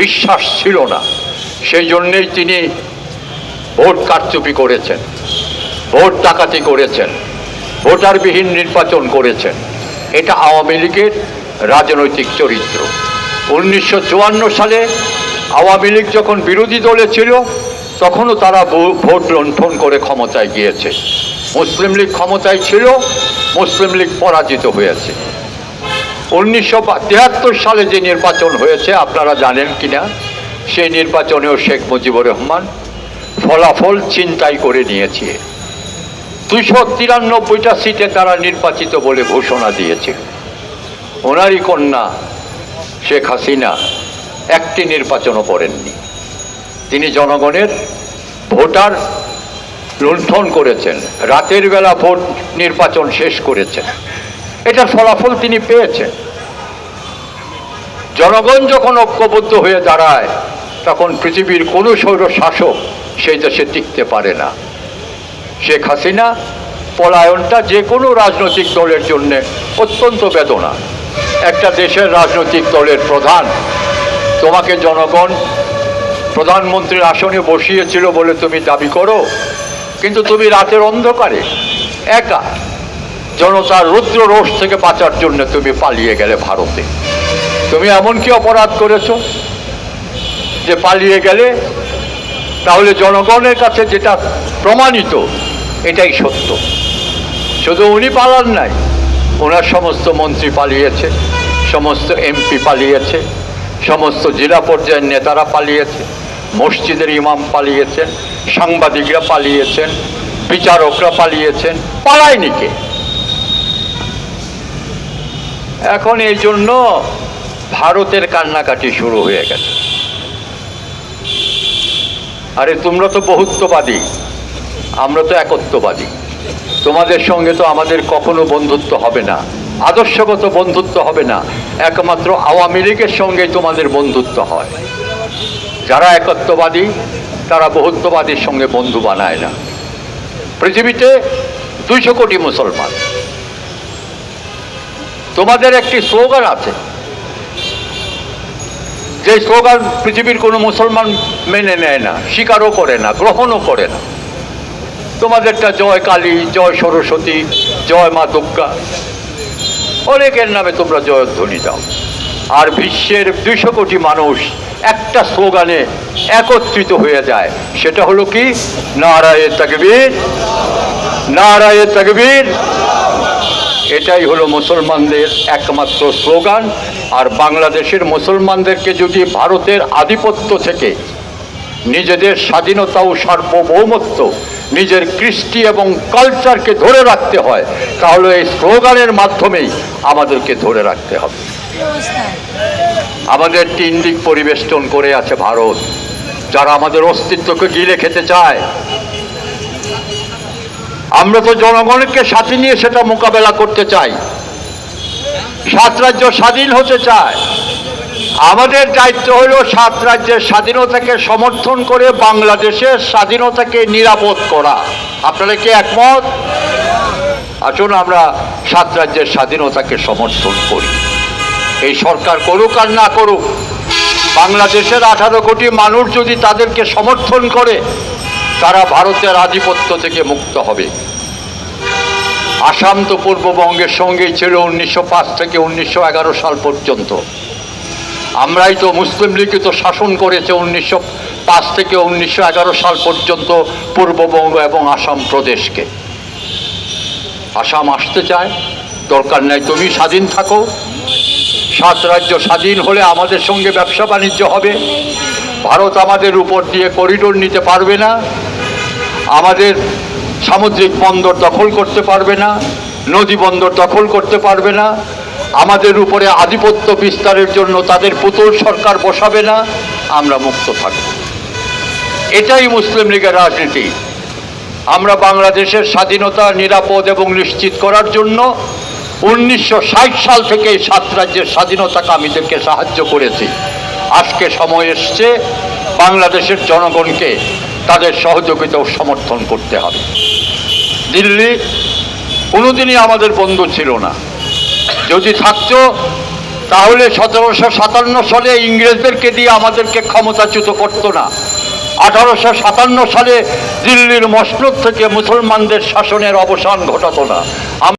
বিশ্বাস ছিল না। সেই জন্যেই তিনি ভোট কারচুপি করেছেন, ভোট ডাকাতি করেছেন, ভোটারবিহীন নির্বাচন করেছেন। এটা আওয়ামী লীগের রাজনৈতিক চরিত্র। উনিশশো চুয়ান্ন সালে আওয়ামী লীগ যখন বিরোধী দলে ছিল, তখনও তারা ভোট লণ্ঠন করে ক্ষমতায় গিয়েছে। মুসলিম লীগ ক্ষমতায় ছিল, মুসলিম লীগ পরাজিত হয়েছে। উনিশশো তিয়াত্তর সালে যে নির্বাচন হয়েছে, আপনারা জানেন কিনা? সেই নির্বাচনেও শেখ মুজিবুর রহমান ফলাফল চিন্তাই করে নিয়েছে। দুশো তিরানব্বইটা সিটে তারা নির্বাচিত বলে ঘোষণা দিয়েছে। ওনারই কন্যা শেখ হাসিনা একটি নির্বাচনও করেননি। তিনি জনগণের ভোটার লুণ্ঠন করেছেন। রাতের বেলা ভোট নির্বাচন শেষ করেছেন। এটার ফলাফল তিনি পেয়েছেন। জনগণ যখন ঐক্যবদ্ধ হয়ে দাঁড়ায়, তখন পৃথিবীর কোনো সৌর শাসক সেই দেশে টিকতে পারে না। শেখ হাসিনা পলায়নটা যে কোনো রাজনৈতিক দলের জন্য অত্যন্ত বেদনা। একটা দেশের রাজনৈতিক দলের প্রধান, তোমাকে জনগণ প্রধানমন্ত্রীর আসনে বসিয়েছিল বলে তুমি দাবি করো, কিন্তু তুমি রাতের অন্ধকারে একা জনতার রুদ্র রোষ থেকে বাঁচার জন্য তুমি পালিয়ে গেলে ভারতে। তুমি এমন কি অপরাধ করেছ যে পালিয়ে গেলে? তাহলে জনগণের কাছে যেটা প্রমাণিত, এটাই সত্য। শুধু উনি পালান নাই, ওনার সমস্ত মন্ত্রী পালিয়েছে, সমস্ত এমপি পালিয়েছে, সমস্ত জেলা পর্যায়ের নেতারা পালিয়েছে, মসজিদের ইমাম পালিয়েছেন, সাংবাদিকরা পালিয়েছেন, বিচারকরা পালিয়েছেন। পালায়নি কে এখন এই জন্য ভারতের কান্নাকাটি শুরু হয়ে গেছে। আরে, তোমরা তো বহুত্ববাদী। আমরা তো একত্ববাদী। তোমাদের সঙ্গে তো আমাদের কখনো বন্ধুত্ব হবে না। আদর্শগত বন্ধুত্ব হবে না। একমাত্র আওয়ামী লীগের সঙ্গে তোমাদের বন্ধুত্ব হয়। যারা একত্ববাদী, তারা বহুত্ববাদীর সঙ্গে বন্ধু বানায় না। পৃথিবীতে দুইশো কোটি মুসলমান। তোমাদের একটি স্লোগান আছে। যে স্লোগান পৃথিবীর কোনো মুসলমান মেনে নেয় না, স্বীকারও করে না, গ্রহণও করে না। তোমাদেরটা জয় কালী, জয় সরস্বতী, জয় মা দুর্গা। অনেকের নামে তোমরা জয়ধ্বনি দাও। আর বিশ্বের দুইশো কোটি মানুষ একটা স্লোগানে একত্রিত হয়ে যায়। সেটা হলো কি? নারায়ে তাকবীর। নারায়ে তাকবীর। এটাই হলো মুসলমানদের একমাত্র স্লোগান। আর বাংলাদেশের মুসলমানদেরকে যদি ভারতের আধিপত্য থেকে নিজেদের স্বাধীনতা ও সার্বভৌমত্ব, নিজের কৃষ্টি এবং কালচারকে ধরে রাখতে হয়, তাহলে এই স্লোগানের মাধ্যমেই আমাদেরকে ধরে রাখতে হবে। আমাদের তিন দিক পরিবেষ্টন করে আছে ভারত। যারা আমাদের অস্তিত্বকে গিলে খেতে চায় আমরা তো জনগণকে সাথে নিয়ে সেটা মোকাবেলা করতে চাই। সাত রাজ্য স্বাধীন হতে চায়। আমাদের দায়িত্ব হলো সাত রাজ্যের স্বাধীনতাকে সমর্থন করে বাংলাদেশের স্বাধীনতাকে নিরাপদ করা। আপনারা কি একমত? আসুন আমরা সাত রাজ্যের স্বাধীনতাকে সমর্থন করি। এই সরকার করুক আর না করুক, বাংলাদেশের আঠারো কোটি মানুষ যদি তাদেরকে সমর্থন করে তারা ভারতের আধিপত্য থেকে মুক্ত হবে। আসাম তো পূর্ববঙ্গের সঙ্গেই ছিল উনিশশো পাঁচ থেকে উনিশশো এগারো সাল পর্যন্ত। আমরাই তো মুসলিম লীগই তো শাসন করেছে উনিশশো পাঁচ থেকে উনিশশো এগারো সাল পর্যন্ত পূর্ববঙ্গ এবং আসাম প্রদেশকে। আসাম আসতে চায়, দরকার নাই তুমি স্বাধীন থাকো। সাত রাজ্য স্বাধীন হলে আমাদের সঙ্গে ব্যবসা বাণিজ্য হবে। ভারত আমাদের উপর দিয়ে করিডোর নিতে পারবে না, আমাদের সামুদ্রিক বন্দর দখল করতে পারবে না, নদী বন্দর দখল করতে পারবে না, আমাদের উপরে আধিপত্য বিস্তারের জন্য তাদের পুতুল সরকার বসাবে না, আমরা মুক্ত থাকব। এটাই মুসলিম লীগের রাজনীতি। আমরা বাংলাদেশের স্বাধীনতা, নিরাপদ এবং নিশ্চিত করার জন্য উনিশশো ষাট সাল থেকে সাত রাজ্যের স্বাধীনতাকামীদেরকে সাহায্য করেছি। আজকে সময় এসছে বাংলাদেশের জনগণকে তাদের সহযোগিতা ও সমর্থন করতে হবে। দিল্লি কোনোদিনই আমাদের বন্ধু ছিল না। যদি থাকতো, তাহলে সতেরোশো সাতান্ন সালে ইংরেজদেরকে দিয়ে আমাদেরকে ক্ষমতাচ্যুত করতো না। আঠারোশো সাতান্ন সালে দিল্লির মসনদ থেকে মুসলমানদের শাসনের অবসান ঘটাতো না।